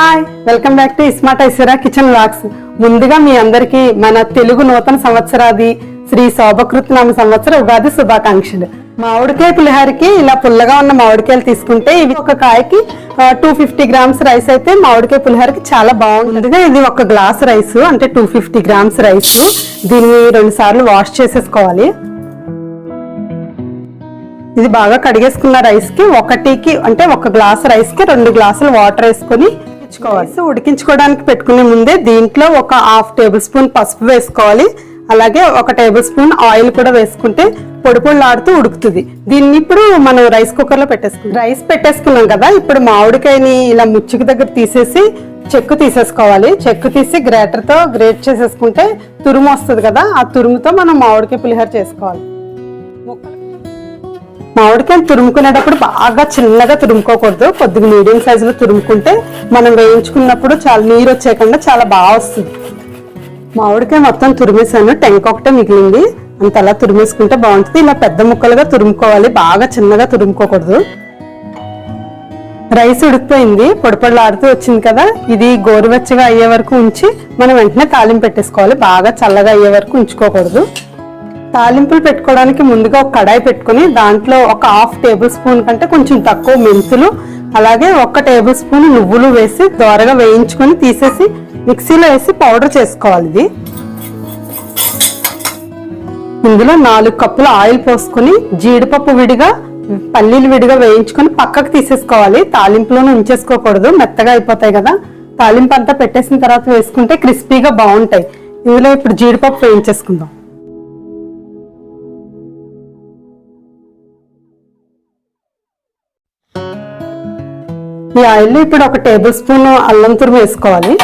Hi welcome back to Ismart Aishwarya kitchen vlogs ముందుగా మీ అందరికీ మన తెలుగు నూతన సంవత్సరాది శ్రీ శోభకృతనామ సంవత్సర ఉగాది శుభాకాంక్షలు. మామిడికాయ పులిహారకి ఇలా పుల్లగా ఉన్న మామిడికాయలు తీసుకుంటే ఇవి ఒక కాయకి టూ ఫిఫ్టీ గ్రామ్స్ రైస్ అయితే మామిడికాయ పులిహారకి చాలా బాగుంటుందిగా ఇది ఒక గ్లాస్ రైస్ అంటే టూ ఫిఫ్టీ గ్రామ్స్ రైస్ దీన్ని రెండు సార్లు వాష్ చేసేసుకోవాలి. ఇది బాగా కడిగేసుకున్న రైస్కి ఒకటికి అంటే ఒక గ్లాస్ రైస్కి రెండు గ్లాసులు వాటర్ వేసుకొని ఉడికించుకోవాలి సో ఉడికించుకోవడానికి పెట్టుకునే ముందే దీంట్లో ఒక హాఫ్ టేబుల్ స్పూన్ పసుపు వేసుకోవాలి. అలాగే ఒక టేబుల్ స్పూన్ ఆయిల్ కూడా వేసుకుంటే పొడి పొడిలాడుతూ ఉడుకుతుంది. దీన్ని ఇప్పుడు మనం రైస్ కుక్కర్లో పెట్టేసుకుంటాం రైస్ పెట్టేసుకున్నాం కదా ఇప్పుడు మామిడికాయని ఇలా ముచ్చుకు దగ్గర తీసేసి చెక్కు తీసేసుకోవాలి. చెక్కు తీసి గ్రేటర్తో గ్రేట్ చేసేసుకుంటే తురుము వస్తుంది కదా ఆ తురుముతో మనం మామిడికాయ పులిహోర చేసుకోవాలి. మామిడికాయలు తురుముకునేటప్పుడు బాగా చిన్నగా తురుముకోకూడదు. కొద్దిగా మీడియం సైజులో తురుముకుంటే మనం వేయించుకున్నప్పుడు చాలా నీరు వచ్చేయకుండా చాలా బాగా వస్తుంది. మామిడికాయ మొత్తం తురిమేసాను టెంక ఒకటే మిగిలింది. అంత అలా తురిమేసుకుంటే బాగుంటుంది. ఇలా పెద్ద ముక్కలుగా తురుముకోవాలి. బాగా చిన్నగా తురుముకోకూడదు. రైస్ ఉడికిపోయింది. పొడిపొడలాడుతూ వచ్చింది కదా. ఇది గోరువెచ్చగా అయ్యే వరకు ఉంచి మనం వెంటనే తాలింపు పెట్టేసుకోవాలి. బాగా చల్లగా అయ్యే వరకు ఉంచుకోకూడదు. తాలింపులు పెట్టుకోవడానికి ముందుగా ఒక కడాయి పెట్టుకొని దాంట్లో ఒక హాఫ్ టేబుల్ స్పూన్ కంటే కొంచెం తక్కువ మెంతులు అలాగే ఒక టేబుల్ స్పూన్ నువ్వులు వేసి దోరగా వేయించుకొని తీసేసి మిక్సీలో వేసి పౌడర్ చేసుకోవాలి ఇది. ఇందులో నాలుగు కప్పుల ఆయిల్ పోసుకొని జీడిపప్పు విడిగా పల్లీలు విడిగా వేయించుకొని పక్కకు తీసేసుకోవాలి. తాలింపులోనే ఉంచేసుకోకూడదు మెత్తగా అయిపోతాయి కదా. తాలింపు అంతా పెట్టేసిన తర్వాత వేసుకుంటే క్రిస్పీగా బాగుంటాయి. ఇందులో ఇప్పుడు జీడిపప్పు వేయించేసుకుందాం. ఈ ఆయిల్ ఇప్పుడు ఒక టేబుల్ స్పూన్ అల్లం తురుము వేసుకోవాలి.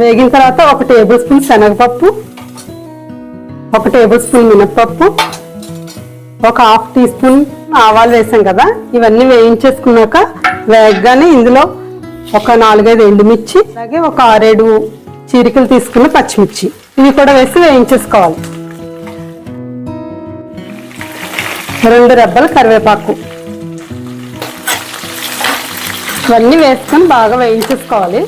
వేగిన తర్వాత ఒక టేబుల్ స్పూన్ శనగపప్పు ఒక టేబుల్ స్పూన్ మినప్పప్పు ఒక హాఫ్ టీ స్పూన్ ఆవాలు వేసాం కదా ఇవన్నీ వేయించేసుకున్నాక వేగగానే ఇందులో ఒక నాలుగైదు ఎండుమిర్చి అలాగే ఒక ఆరేడు చీరికలు తీసుకున్న పచ్చిమిర్చి. ఇవి కూడా వేసి వేయించేసుకోవాలి. రెండు రెబ్బలు కరివేపాకు. ఇవన్నీ వేసుకొని బాగా వేయించేసుకోవాలి.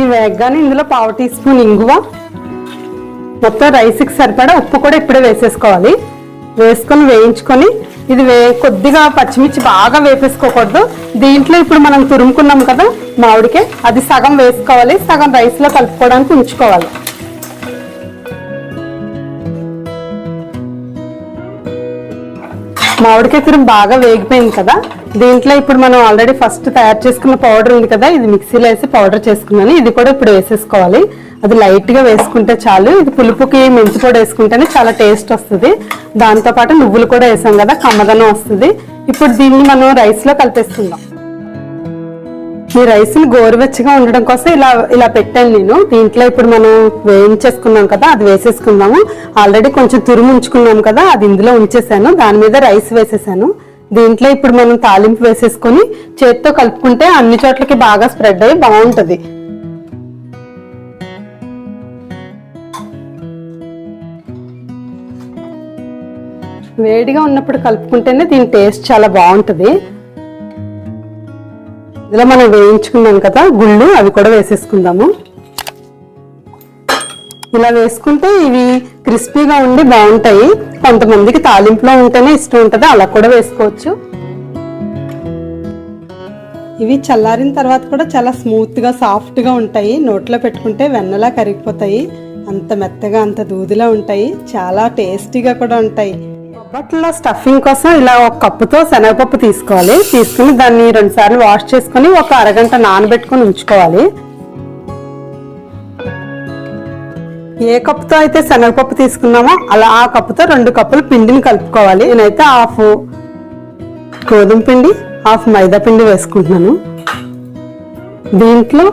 ఈ వేగగానే ఇందులో పావు టీ స్పూన్ ఇంగువ మొత్తం రైస్కి సరిపడా ఉప్పు కూడా ఇప్పుడే వేసేసుకోవాలి. వేసుకొని వేయించుకొని ఇది వే కొద్దిగా పచ్చిమిర్చి బాగా వేపేసుకోకూడదు. దీంట్లో ఇప్పుడు మనం తురుముకున్నాం కదా మామిడికే అది సగం వేసుకోవాలి సగం రైస్లో కలుపుకోవడానికి ఉంచుకోవాలి. మామిడికాయ తురుము బాగా వేగిపోయింది కదా దీంట్లో ఇప్పుడు మనం ఆల్రెడీ ఫస్ట్ తయారు చేసుకున్న పౌడర్ ఉంది కదా ఇది మిక్సీలో వేసి పౌడర్ చేసుకున్నాను. ఇది కూడా ఇప్పుడు వేసేసుకోవాలి. అది లైట్గా వేసుకుంటే చాలు. ఇది పులుపుకి మెంతి పొడి వేసుకుంటేనే చాలా టేస్ట్ వస్తుంది. దాంతో పాటు నువ్వులు కూడా వేసాం కదా కమ్మదనం వస్తుంది. ఇప్పుడు దీన్ని మనం రైస్లో కలిపేసుకుందాం. ఈ రైస్ని గోరువెచ్చగా ఉండడం కోసం ఇలా ఇలా పెట్టాను నేను. దీంట్లో ఇప్పుడు మనం వేయించేసుకున్నాం కదా అది వేసేసుకుందాము. ఆల్రెడీ కొంచెం తురుము ఉంచుకున్నాం కదా అది ఇందులో ఉంచేసాను. దాని మీద రైస్ వేసేసాను. దీంట్లో ఇప్పుడు మనం తాలింపు వేసేసుకొని చేత్తో కలుపుకుంటే అన్ని చోట్లకి బాగా స్ప్రెడ్ అయ్యి బాగుంటుంది. వేడిగా ఉన్నప్పుడు కలుపుకుంటేనే దీని టేస్ట్ చాలా బాగుంటుంది. ఇందులో మనం వేయించుకున్నాం కదా గుళ్ళు అవి కూడా వేసేసుకుందాము. ఇలా వేసుకుంటే ఇవి క్రిస్పీగా ఉండి బాగుంటాయి. కొంతమందికి తాలింపులో ఉంటేనే ఇష్టం ఉంటుంది అలా కూడా వేసుకోవచ్చు. ఇవి చల్లారిన తర్వాత కూడా చాలా స్మూత్గా సాఫ్ట్గా ఉంటాయి. నోట్లో పెట్టుకుంటే వెన్నలా కరిగిపోతాయి. అంత మెత్తగా అంత దూదిలా ఉంటాయి. చాలా టేస్టీగా కూడా ఉంటాయి. బొబ్బట్లో స్టఫింగ్ కోసం ఇలా ఒక కప్పుతో శనగపప్పు తీసుకోవాలి. తీసుకుని దాన్ని రెండు సార్లు వాష్ చేసుకుని ఒక అరగంట నానబెట్టుకొని ఉంచుకోవాలి. ఏ కప్పుతో అయితే శనగపప్పు తీసుకున్నామో అలా ఆ కప్పుతో రెండు కప్పులు పిండిని కలుపుకోవాలి. నేనైతే హాఫ్ గోధుమ పిండి హాఫ్ మైదా పిండి వేసుకుంటున్నాను. దీంట్లో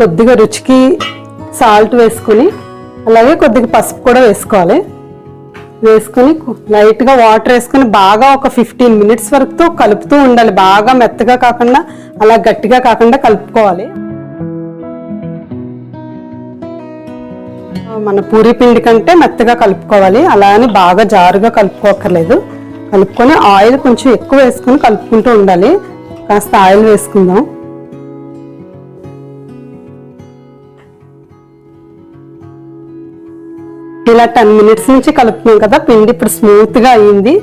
కొద్దిగా రుచికి సాల్ట్ వేసుకుని అలాగే కొద్దిగా పసుపు కూడా వేసుకోవాలి. వేసుకుని లైట్గా వాటర్ వేసుకుని బాగా ఒక ఫిఫ్టీన్ మినిట్స్ వరకు కలుపుతూ ఉండాలి. బాగా మెత్తగా కాకుండా అలా గట్టిగా కాకుండా కలుపుకోవాలి. మన పూరి పిండి కంటే మెత్తగా కలుపుకోవాలి. అలా అని బాగా జారుగా కలుపుకోకర్లేదు కలుపుకొని ఆయిల్ కొంచెం ఎక్కువ వేసుకొని కలుపుకుంటూ ఉండాలి. కాస్త ఆయిల్ వేసుకుందాం. ఇలా టెన్ మినిట్స్ నుంచి కలుపుతున్నాం కదా పిండి ఇప్పుడు స్మూత్గా అయింది.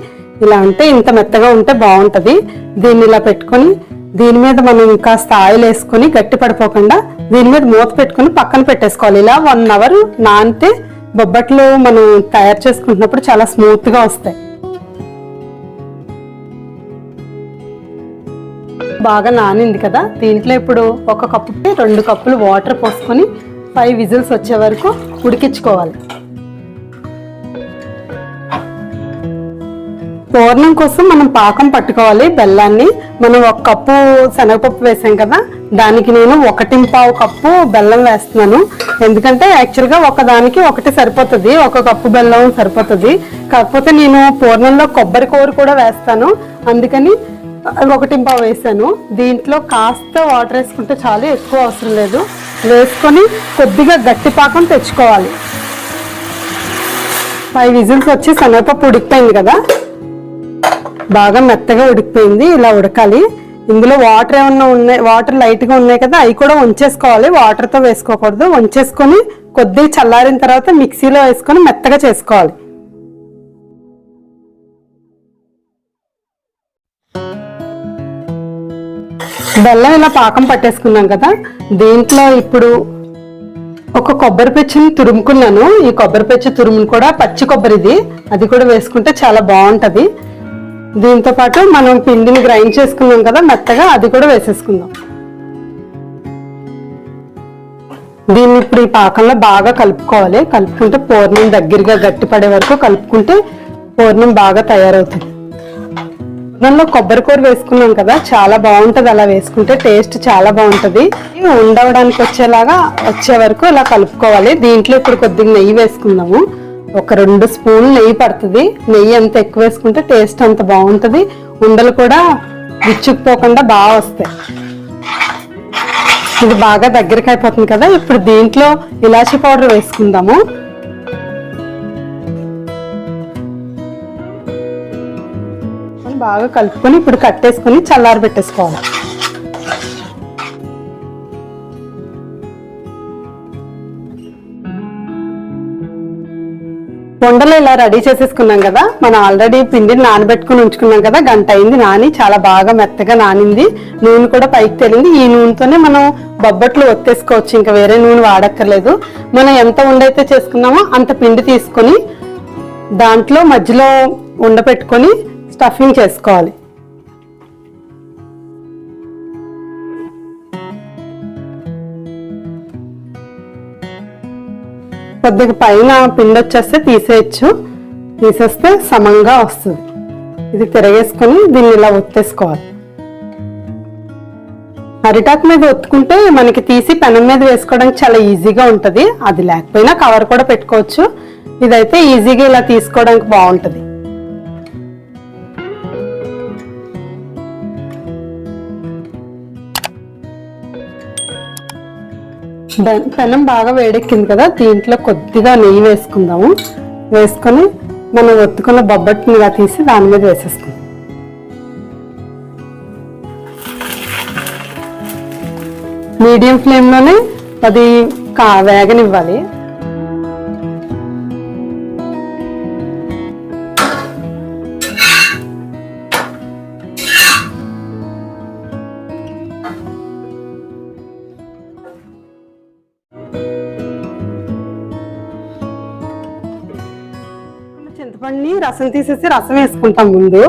ఇలా అంటే ఇంత మెత్తగా ఉంటే బాగుంటుంది. దీన్ని ఇలా పెట్టుకొని దీని మీద మనం కాస్త ఆయిల్ వేసుకొని గట్టి పడిపోకుండా దీని మీద మూత పెట్టుకొని పక్కన పెట్టేసుకోవాలి. ఇలా వన్ అవర్ నానితే బొబ్బట్లు మనం తయారు చేసుకుంటున్నప్పుడు చాలా స్మూత్గా వస్తాయి. బాగా నానింది కదా దీంట్లో ఇప్పుడు ఒక కప్పుకి రెండు కప్పులు వాటర్ పోసుకొని ఫైవ్ విజిల్స్ వచ్చే వరకు ఉడికించుకోవాలి. పూర్ణం కోసం మనం పాకం పట్టుకోవాలి బెల్లాన్ని. మనం ఒక కప్పు శనగపప్పు వేసాం కదా దానికి నేను ఒకటి పావు కప్పు బెల్లం వేస్తున్నాను. ఎందుకంటే యాక్చువల్గా ఒకదానికి ఒకటి సరిపోతుంది ఒక కప్పు బెల్లం సరిపోతుంది. కాకపోతే నేను పూర్ణంలో కొబ్బరి కూర కూడా వేస్తాను. అందుకని ఒకటి పావు వేసాను. దీంట్లో కాస్త వాటర్ వేసుకుంటే చాలు ఎక్కువ అవసరం లేదు. వేసుకొని కొద్దిగా గట్టి పాకం తెచ్చుకోవాలి. ఫైవ్ విజిల్స్ వచ్చి శనగపప్పు ఉడికిపోయింది కదా. బాగా మెత్తగా ఉడికిపోయింది ఇలా ఉడకాలి. ఇందులో వాటర్ ఏమన్నా ఉన్నాయి వాటర్ లైట్గా ఉన్నాయి కదా అవి కూడా వంచేసుకోవాలి. వాటర్తో వేసుకోకూడదు. వంచేసుకొని కొద్దిగా చల్లారిన తర్వాత మిక్సీలో వేసుకొని మెత్తగా చేసుకోవాలి. బెల్లం ఇలా పాకం పట్టేసుకున్నాం కదా దీంట్లో ఇప్పుడు ఒక కొబ్బరి పెచ్చని తురుముకున్నాను. ఈ కొబ్బరి పెచ్చు తురుమును కూడా పచ్చి కొబ్బరిది. అది కూడా వేసుకుంటే చాలా బాగుంటుంది. దీంతో పాటు మనం పిండిని గ్రైండ్ చేసుకున్నాం కదా మెత్తగా అది కూడా వేసేసుకుందాం. దీన్ని ఇప్పుడు ఈ పాకంలో బాగా కలుపుకోవాలి. కలుపుకుంటే పూర్ణం దగ్గరగా గట్టిపడే వరకు కలుపుకుంటే పూర్ణం బాగా తయారవుతుంది. పూర్ణంలో కొబ్బరి కూర వేసుకున్నాం కదా చాలా బాగుంటుంది. అలా వేసుకుంటే టేస్ట్ చాలా బాగుంటుంది. ఉండవడానికి వచ్చేలాగా వచ్చే వరకు ఇలా కలుపుకోవాలి. దీంట్లో ఇప్పుడు కొద్దిగా నెయ్యి వేసుకుందాము. ఒక రెండు స్పూన్లు నెయ్యి పడుతుంది. నెయ్యి ఎంత ఎక్కువ వేసుకుంటే టేస్ట్ అంత బాగుంటుంది. ఉండలు కూడా విచ్చుకుపోకుండా బాగా వస్తాయి. ఇది బాగా దగ్గరికి అయిపోతుంది కదా. ఇప్పుడు దీంట్లో ఇలాచీ పౌడర్ వేసుకుందాము. బాగా కలుపుకొని ఇప్పుడు కట్టేసుకొని చల్లారి పెట్టేసుకోవాలి వండలు ఇలా రెడీ చేసేసుకున్నాం కదా. మనం ఆల్రెడీ పిండిని నానబెట్టుకుని ఉంచుకున్నాం కదా. గంట అయింది నాని చాలా బాగా మెత్తగా నానింది. నూనె కూడా పైకి తేలింది. ఈ నూనెతోనే మనం బొబ్బట్లు ఒత్తేసుకోవచ్చు. ఇంకా వేరే నూనె వాడక్కర్లేదు. మనం ఎంత ఉండైతే చేసుకున్నామో అంత పిండి తీసుకొని దాంట్లో మధ్యలో ఉండపెట్టుకొని స్టఫింగ్ చేసుకోవాలి. కొద్దిగా పైన పిండి వచ్చేస్తే తీసేయచ్చు. తీసేస్తే సమంగా వస్తుంది. ఇది తిరగేసుకొని దీన్ని ఇలా ఒత్తేసుకోవాలి. అరిటాకు మీద ఒత్తుకుంటే మనకి తీసి పెనం మీద వేసుకోవడానికి చాలా ఈజీగా ఉంటుంది. అది లేకపోయినా కవర్ కూడా పెట్టుకోవచ్చు. ఇదైతే ఈజీగా ఇలా తీసుకోవడానికి బాగుంటుంది. పెనం బాగా వేడెక్కింది కదా దీంట్లో కొద్దిగా నెయ్యి వేసుకుందాము. వేసుకొని మనం ఒత్తుకున్న బొబ్బట్నిగా తీసి దాని మీద వేసేసుకుందాం. మీడియం ఫ్లేమ్లోనే అది కా వేగనివ్వాలి. రసం తీసేసి రసం వేసుకుంటాం ముందు.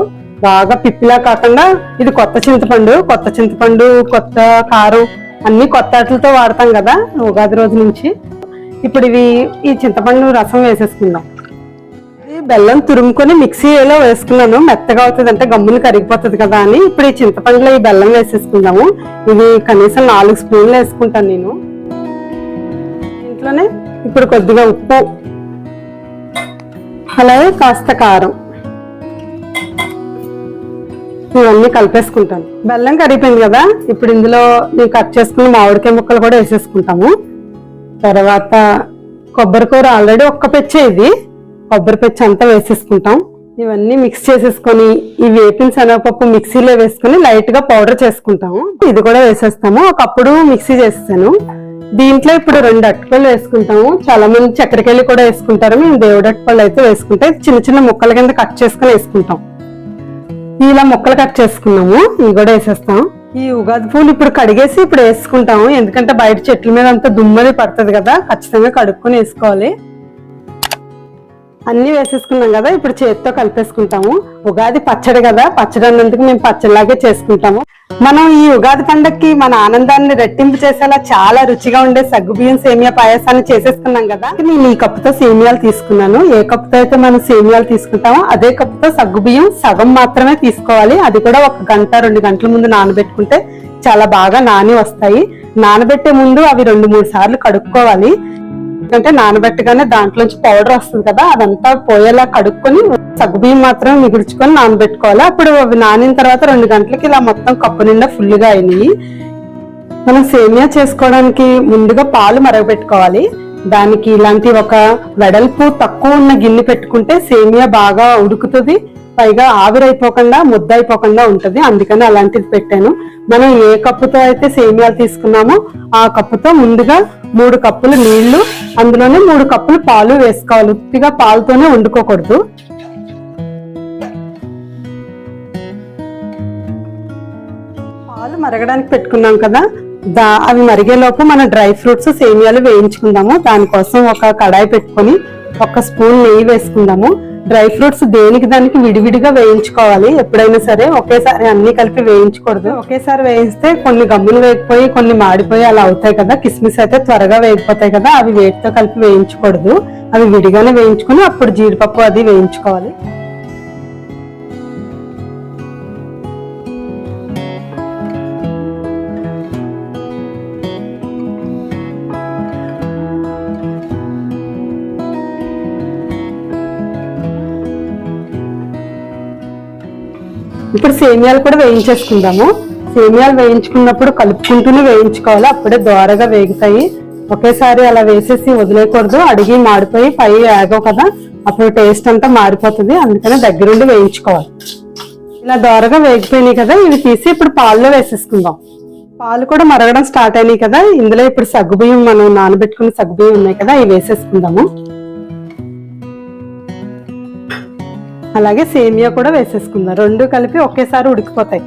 బాగా పిప్పిలా కాకుండా ఇది కొత్త చింతపండు కొత్త చింతపండు కొత్త కారం అన్ని కొత్త వాటితో వాడతాం కదా ఉగాది రోజు నుంచి. ఇప్పుడు ఇవి ఈ చింతపండు రసం వేసేసుకుందాం. బెల్లం తురుముకొని మిక్సీలో వేసుకున్నాను. మెత్తగా అవుతుంది అంటే గమ్ముని కరిగిపోతుంది కదా అని. ఇప్పుడు ఈ చింతపండులో ఈ బెల్లం వేసేసుకుందాము. ఇది కనీసం నాలుగు స్పూన్లు వేసుకుంటాను నేను. ఇంట్లోనే ఇప్పుడు కొద్దిగా ఉప్పు అలాగే కాస్త కారం. ఇవన్నీ కలిపేసుకుంటాను. బెల్లం కరిగిపోయింది కదా ఇప్పుడు ఇందులో నేను కట్ చేసుకున్న మామిడికాయ ముక్కలు కూడా వేసేసుకుంటాము. తర్వాత కొబ్బరి కూర ఆల్రెడీ ఒక్క పెచ్చే ఇది. కొబ్బరి పెచ్చ అంతా వేసేసుకుంటాం. ఇవన్నీ మిక్స్ చేసేసుకొని ఈ వేపిన శనగపప్పు మిక్సీలో వేసుకొని లైట్గా పౌడర్ చేసుకుంటాము. ఇది కూడా వేసేస్తాము. ఒకప్పుడు మిక్సీ చేస్తాను దీంట్లో ఇప్పుడు రెండు అట్టుపళ్ళు వేసుకుంటాము. చాలా మంది చక్కెరకెళ్ళి కూడా వేసుకుంటారు. మేము దేవుడు అట్టుపళ్ళు అయితే వేసుకుంటే చిన్న చిన్న ముక్కల కింద కట్ చేసుకుని వేసుకుంటాం. ఇలా ముక్కలు కట్ చేసుకున్నాము. ఇవి కూడా వేసేస్తాం. ఈ ఉగాది పూలు ఇప్పుడు కడిగేసి ఇప్పుడు వేసుకుంటాము. ఎందుకంటే బయట చెట్ల మీద అంత దుమ్మది పడుతుంది కదా ఖచ్చితంగా కడుక్కొని వేసుకోవాలి. అన్ని వేసేసుకున్నాం కదా ఇప్పుడు చేతితో కలిపేసుకుంటాము. ఉగాది పచ్చడి కదా పచ్చడి అన్నందుకు మేము పచ్చడిలాగే చేసుకుంటాము. మనం ఈ ఉగాది పండక్కి మన ఆనందాన్ని రెట్టింపు చేసేలా చాలా రుచిగా ఉండే సగ్గుబియ్యం సేమియా పాయసాన్ని చేసేసుకున్నాం కదా. నేను ఈ కప్పుతో సేమియాలు తీసుకున్నాను. ఏ కప్పుతో అయితే మనం సేమియాలు తీసుకుంటామో అదే కప్పుతో సగ్గుబియ్యం సగం మాత్రమే తీసుకోవాలి. అది కూడా ఒక గంట రెండు గంటల ముందు నానబెట్టుకుంటే చాలా బాగా నాని వస్తాయి. నానబెట్టే ముందు అవి రెండు మూడు సార్లు కడుక్కోవాలి. ఎందుకంటే నానబెట్టగానే దాంట్లోంచి పౌడర్ వస్తుంది కదా అదంతా పోయేలా కడుక్కొని సగ్గుబియ్యం మాత్రం మిగుల్చుకొని నానబెట్టుకోవాలి. అప్పుడు అవి నానిన తర్వాత రెండు గంటలకి ఇలా మొత్తం కప్పు నిండా ఫుల్గా అయినాయి. మనం సేమియా చేసుకోవడానికి ముందుగా పాలు మరగబెట్టుకోవాలి. దానికి ఇలాంటి ఒక వెడల్పు తక్కువ ఉన్న గిన్నె పెట్టుకుంటే సేమియా బాగా ఉడుకుతుంది పైగా ఆవిరైపోకుండా ముద్ద అయిపోకుండా అందుకని అలాంటిది పెట్టాను. మనం ఏ కప్పుతో అయితే సేమియాలు తీసుకున్నామో ఆ కప్పుతో ముందుగా మూడు కప్పులు నీళ్ళు అందులోనే మూడు కప్పులు పాలు వేసుకోవాలి. ఉత్తిగా పాలతోనే వండుకోకూడదు. పాలు మరగడానికి పెట్టుకున్నాం కదా దా అవి మరిగేలోపు మన డ్రై ఫ్రూట్స్ సేమియాలు వేయించుకుందాము. దానికోసం ఒక కడాయి పెట్టుకొని ఒక స్పూన్ నెయ్యి వేసుకుందాము. డ్రై ఫ్రూట్స్ దేనికి దానికి విడివిడిగా వేయించుకోవాలి. ఎప్పుడైనా సరే ఒకేసారి అన్ని కలిపి వేయించకూడదు. ఒకేసారి వేయిస్తే కొన్ని గమ్ములు వేగిపోయి కొన్ని మాడిపోయి అలా అవుతాయి కదా. కిస్మిస్ అయితే త్వరగా వేగిపోతాయి కదా. అవి వేటితో కలిపి వేయించకూడదు. అవి విడిగానే వేయించుకుని అప్పుడు జీడిపప్పు అది వేయించుకోవాలి. ఇప్పుడు సేమియాలు కూడా వేయించేసుకుందాము. సేమియాలు వేయించుకున్నప్పుడు కలుపుకుంటూనే వేయించుకోవాలి. అప్పుడే దోరగా వేగుతాయి. ఒకేసారి అలా వేసేసి వదిలేయకూడదు. అడిగి మాడిపోయి పై ఆగవు కదా అప్పుడు టేస్ట్ అంతా మారిపోతుంది. అందుకనే దగ్గరుండి వేయించుకోవాలి. ఇలా దోరగా వేగిపోయినాయి కదా ఇవి తీసి ఇప్పుడు పాల్లో వేసేసుకుందాం. పాలు కూడా మరగడం స్టార్ట్ అయినాయి కదా ఇందులో ఇప్పుడు సగ్గుబియ్యం మనం నానబెట్టుకున్న సగ్గుబియ్యం ఉన్నాయి కదా ఇవి వేసేసుకుందాము. అలాగే సేమియా కూడా వేసేసుకుందాం. రెండు కలిపి ఒకేసారి ఉడికిపోతాయి.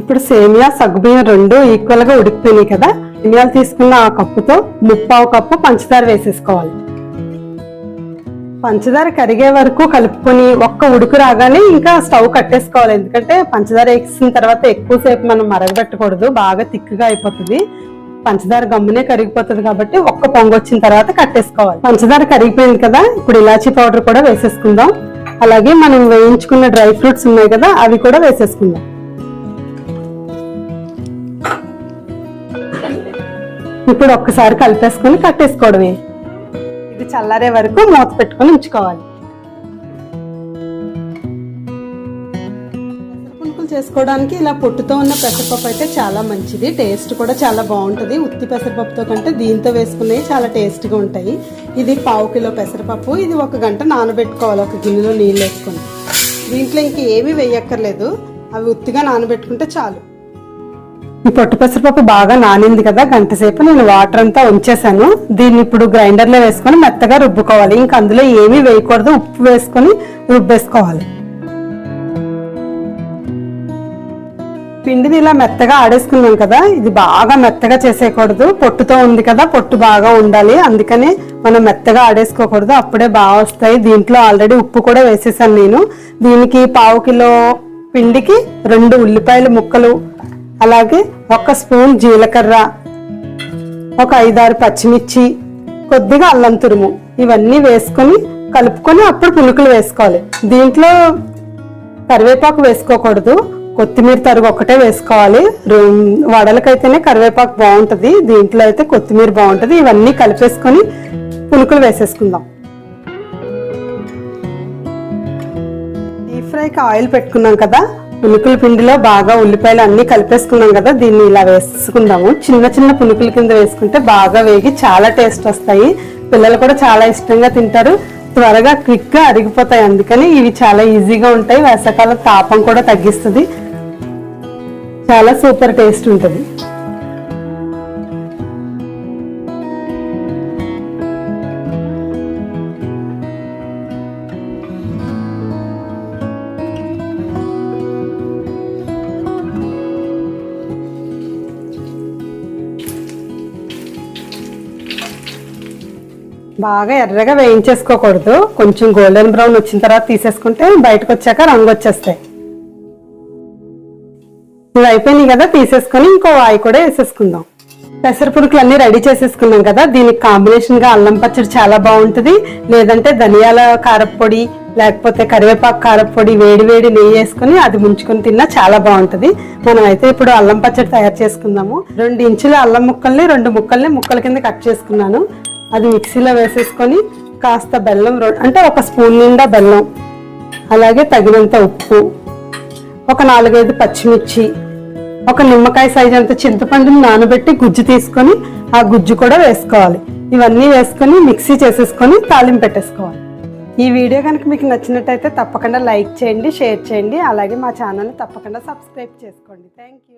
ఇప్పుడు సేమియా సగ్గుబియ్యం రెండు ఈక్వల్గా ఉడికిపోయినాయి కదా. సేమియాలు తీసుకున్న ఆ కప్పుతో ముప్పావు కప్పు పంచదార వేసేసుకోవాలి. పంచదార కరిగే వరకు కలుపుకొని ఒక్క ఉడుకు రాగానే ఇంకా స్టవ్ కట్టేసుకోవాలి. ఎందుకంటే పంచదార వేసిన తర్వాత ఎక్కువసేపు మనం మరగబెట్టకూడదు. బాగా తిక్కుగా అయిపోతుంది. పంచదార గమ్మునే కరిగిపోతుంది కాబట్టి ఒక్క పొంగు వచ్చిన తర్వాత కట్టేసుకోవాలి. పంచదార కరిగిపోయింది కదా ఇప్పుడు ఇలాచీ పౌడర్ కూడా వేసేసుకుందాం. అలాగే మనం వేయించుకున్న డ్రై ఫ్రూట్స్ ఉన్నాయి కదా అవి కూడా వేసేసుకుందాం. ఇప్పుడు ఒక్కసారి కలిపేసుకొని కట్టేసుకోవడమే. ఇది చల్లారే వరకు మూత పెట్టుకొని ఉంచుకోవాలి. పునుకులు చేసుకోవడానికి ఇలా పొట్టుతో ఉన్న పెసరపప్పు అయితే చాలా మంచిది. టేస్ట్ కూడా చాలా బాగుంటుంది. ఉత్తి పెసరపప్పుతో కంటే దీంతో వేసుకునేవి చాలా టేస్ట్గా ఉంటాయి. ఇది పావు కిలో పెసరపప్పు. ఇది ఒక గంట నానబెట్టుకోవాలి. ఒక గిన్నెలో నీళ్ళు వేసుకొని. దీంట్లో ఇంక ఏమీ వేయక్కర్లేదు. అవి ఉత్తిగా నానబెట్టుకుంటే చాలు. ఈ పొట్టు పెసరపప్పు బాగా నానింది కదా గంట సేపు నేను వాటర్ అంతా ఉంచేసాను దీన్ని ఇప్పుడు గ్రైండర్లో వేసుకొని మెత్తగా రుబ్బుకోవాలి. ఇంక అందులో ఏమీ వేయకూడదు ఉప్పు వేసుకొని రుబ్బేసుకోవాలి. పిండిని ఇలా మెత్తగా ఆడేసుకున్నాం కదా ఇది బాగా మెత్తగా చేసేయకూడదు. పొట్టుతో ఉంది కదా పొట్టు బాగా ఉండాలి. అందుకని మనం మెత్తగా ఆడేసుకోకూడదు. అప్పుడే బాగా వస్తాయి. దీంట్లో ఆల్రెడీ ఉప్పు కూడా వేసేసాను నేను. దీనికి పావు కిలో పిండికి రెండు ఉల్లిపాయల ముక్కలు అలాగే ఒక స్పూన్ జీలకర్ర ఒక ఐదారు పచ్చిమిర్చి కొద్దిగా అల్లం తురుము. ఇవన్నీ వేసుకొని కలుపుకొని అప్పుడు పులుకులు వేసుకోవాలి. దీంట్లో కరివేపాకు వేసుకోకూడదు. కొత్తిమీర తరుగు ఒకటే వేసుకోవాలి. వడలకైతేనే కరివేపాకు బాగుంటుంది. దీంట్లో అయితే కొత్తిమీర బాగుంటుంది. ఇవన్నీ కలిపేసుకొని పులుకులు వేసేసుకుందాం. డీప్ ఫ్రైకి ఆయిల్ పెట్టుకున్నాం కదా? పునుకుల పిండిలో బాగా ఉల్లిపాయలు అన్ని కలిపేసుకున్నాం కదా దీన్ని ఇలా వేసుకుందాము. చిన్న చిన్న పునుకుల కింద వేసుకుంటే బాగా వేగి చాలా టేస్ట్ వస్తాయి. పిల్లలు కూడా చాలా ఇష్టంగా తింటారు. త్వరగా క్విక్గా అరిగిపోతాయి అందుకని ఇవి చాలా ఈజీగా ఉంటాయి. వేసవకాలం తాపం కూడా తగ్గిస్తుంది. చాలా సూపర్ టేస్ట్ ఉంటుంది. బాగా ఎర్రగా వేయించేసుకోకూడదు. కొంచెం గోల్డెన్ బ్రౌన్ వచ్చిన తర్వాత తీసేసుకుంటే బయటకు వచ్చాక రంగు వచ్చేస్తాయి ఇవి అయిపోయినాయి కదా తీసేసుకొని ఇంకో వాయి కూడా వేసేసుకుందాం. పెసరపురుకులు అన్ని రెడీ చేసేసుకున్నాం కదా దీనికి కాంబినేషన్గా అల్లం పచ్చడి చాలా బాగుంటుంది. లేదంటే ధనియాల కారప్పొడి లేకపోతే కరివేపాకు కారపొడి వేడి వేడి నెయ్యి వేసుకుని అది ముంచుకొని తిన్నా చాలా బాగుంటుంది. మనం అయితే ఇప్పుడు అల్లం పచ్చడి తయారు చేసుకుందాము. రెండు ఇంచుల అల్లం ముక్కల్ని రెండు ముక్కల్ని ముక్కల కింద కట్ చేసుకున్నాను. అది మిక్సీలో వేసేసుకొని కాస్త బెల్లం అంటే ఒక స్పూన్ నిండా బెల్లం అలాగే తగినంత ఉప్పు ఒక నాలుగైదు పచ్చిమిర్చి ఒక నిమ్మకాయ సైజ్ అంత చింతపండుని నానబెట్టి గుజ్జు తీసుకొని ఆ గుజ్జు కూడా వేసుకోవాలి. ఇవన్నీ వేసుకొని మిక్సీ చేసేసుకొని తాలింపు పెట్టేసుకోవాలి. ఈ వీడియో కనుక మీకు నచ్చినట్టయితే తప్పకుండా లైక్ చేయండి షేర్ చేయండి అలాగే మా ఛానల్ని తప్పకుండా సబ్స్క్రైబ్ చేసుకోండి. Thank you.